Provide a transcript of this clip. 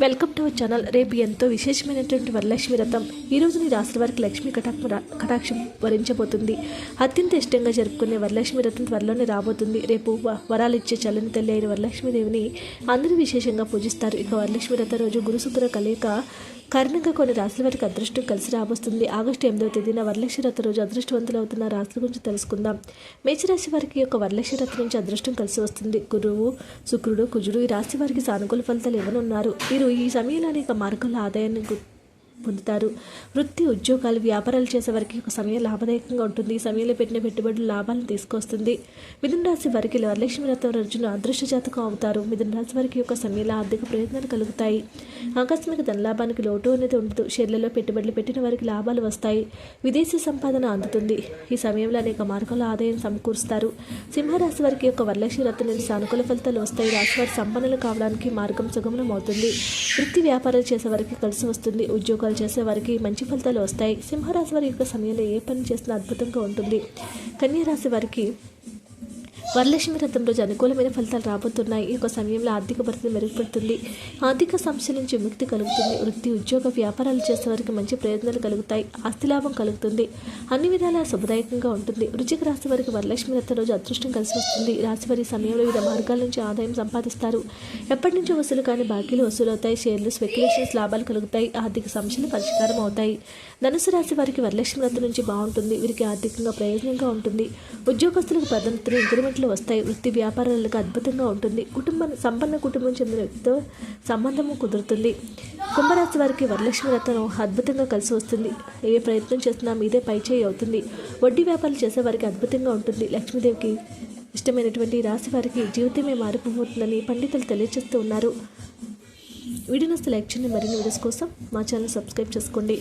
Welcome to our channel. రేపు ఎంతో విశేషమైనటువంటి వరలక్ష్మి వ్రతం. ఈ నీ రాష్ట్ర వారికి లక్ష్మీ కటాక్ష కటాక్షం వరించబోతుంది. అత్యంత ఇష్టంగా జరుపుకునే వరలక్ష్మి వ్రతం త్వరలోనే రాబోతుంది. రేపు వ- వరాలు ఇచ్చే చల్లని తల్లి అయిన వరలక్ష్మీదేవిని అందరూ విశేషంగా పూజిస్తారు. ఇక వరలక్ష్మి రథ రోజు గురుశుక్ర కలయిక కారణంగా కొన్ని రాశుల వారికి అదృష్టం కలిసి రాబోస్తుంది. ఆగస్టు ఎనిమిదవ తేదీన వరలక్ష్మి రోజు అదృష్టవంతులు అవుతున్న రాశుల గురించి తెలుసుకుందాం. మేచరాశి వారికి యొక్క వరలక్ష్మి నుంచి అదృష్టం కలిసి వస్తుంది. గురువు శుక్రుడు కుజుడు ఈ రాశి వారికి సానుకూల ఫలితాలు ఇవ్వనున్నారు. వీరు ఈ సమయంలో అనేక మార్గాల ఆదాయాన్ని గుర్తు పొందుతారు. వృత్తి ఉద్యోగాలు వ్యాపారాలు చేసే వారికి ఒక సమయం లాభదాయకంగా ఉంటుంది. ఈ సమయంలో పెట్టిన పెట్టుబడులు లాభాలను తీసుకొస్తుంది. మిథున రాశి వారికి వరలక్ష్మి వ్రతం రోజున అదృష్ట జాతకం అవుతారు. మిథున రాశి వారికి ఒక సమయంలో ఆర్థిక ప్రయోజనాలు కలుగుతాయి. ఆకస్మిక ధనలాభానికి లోటు అనేది ఉండదు. షేర్లలో పెట్టుబడులు పెట్టిన వారికి లాభాలు వస్తాయి. విదేశీ సంపాదన అందుతుంది. ఈ సమయంలో అనేక మార్గాల ఆదాయం సమకూరుస్తారు. సింహరాశి వారికి యొక్క వరలక్ష్మి వ్రతం నుంచి సానుకూల ఫలితాలు వస్తాయి. రాశివారి సంపన్నులు కావడానికి మార్గం సుగమనం అవుతుంది. వృత్తి వ్యాపారాలు చేసే వారికి కలిసి వస్తుంది. ఉద్యోగాలు చేసే వారికి మంచి ఫలితాలు వస్తాయి. సింహరాశి వారి యొక్క సమయంలో ఏ పని చేసినా అద్భుతంగా ఉంటుంది. కన్యరాశి వారికి వరలక్ష్మి రథం రోజు అనుకూలమైన ఫలితాలు రాబోతున్నాయి. ఈ యొక్క సమయంలో ఆర్థిక పరిస్థితి మెరుగుపడుతుంది. ఆర్థిక సమస్యల నుంచి విముక్తి కలుగుతుంది. వృత్తి ఉద్యోగ వ్యాపారాలు చేసే వారికి మంచి ప్రయోజనాలు కలుగుతాయి. ఆస్తి లాభం కలుగుతుంది. అన్ని విధాలా శుభదాయకంగా ఉంటుంది. రుచికి రాశి వారికి వరలక్ష్మి రథం రోజు అదృష్టం కలిసి వస్తుంది. రాశి వారి సమయంలో వివిధ మార్గాల నుంచి ఆదాయం సంపాదిస్తారు. ఎప్పటి నుంచో వసూలు కాని బాకీలు వసూలవుతాయి. షేర్లు స్పెక్యులేషన్స్ లాభాలు కలుగుతాయి. ఆర్థిక సమస్యలు పరిష్కారం అవుతాయి. ధనుసు రాశి వారికి వరలక్ష్మి రథం నుంచి బాగుంటుంది. వీరికి ఆర్థికంగా ప్రయోజనంగా ఉంటుంది. ఉద్యోగస్తులకు పదోన్నతులు ఇంక్రిమెంట్లు వస్తాయి. వృత్తి వ్యాపారాలకు అద్భుతంగా ఉంటుంది. కుటుంబ సంపన్న కుటుంబం చెందిన వ్యక్తితో సంబంధము కుదురుతుంది. కుంభరాశి వారికి వరలక్ష్మి రత్నం అద్భుతంగా కలిసి వస్తుంది. ఏ ప్రయత్నం చేసినా మీదే పైచేయి అవుతుంది. వడ్డీ వ్యాపారాలు చేసే వారికి అద్భుతంగా ఉంటుంది. లక్ష్మీదేవికి ఇష్టమైనటువంటి రాశి వారికి జీవితమే మారిపోతుందని పండితులు తెలియజేస్తూ ఉన్నారు. వీడియో నస్తే లైక్ చేయండి. మరిన్ని వీడియోస్ కోసం మా ఛానల్ సబ్స్క్రైబ్ చేసుకోండి.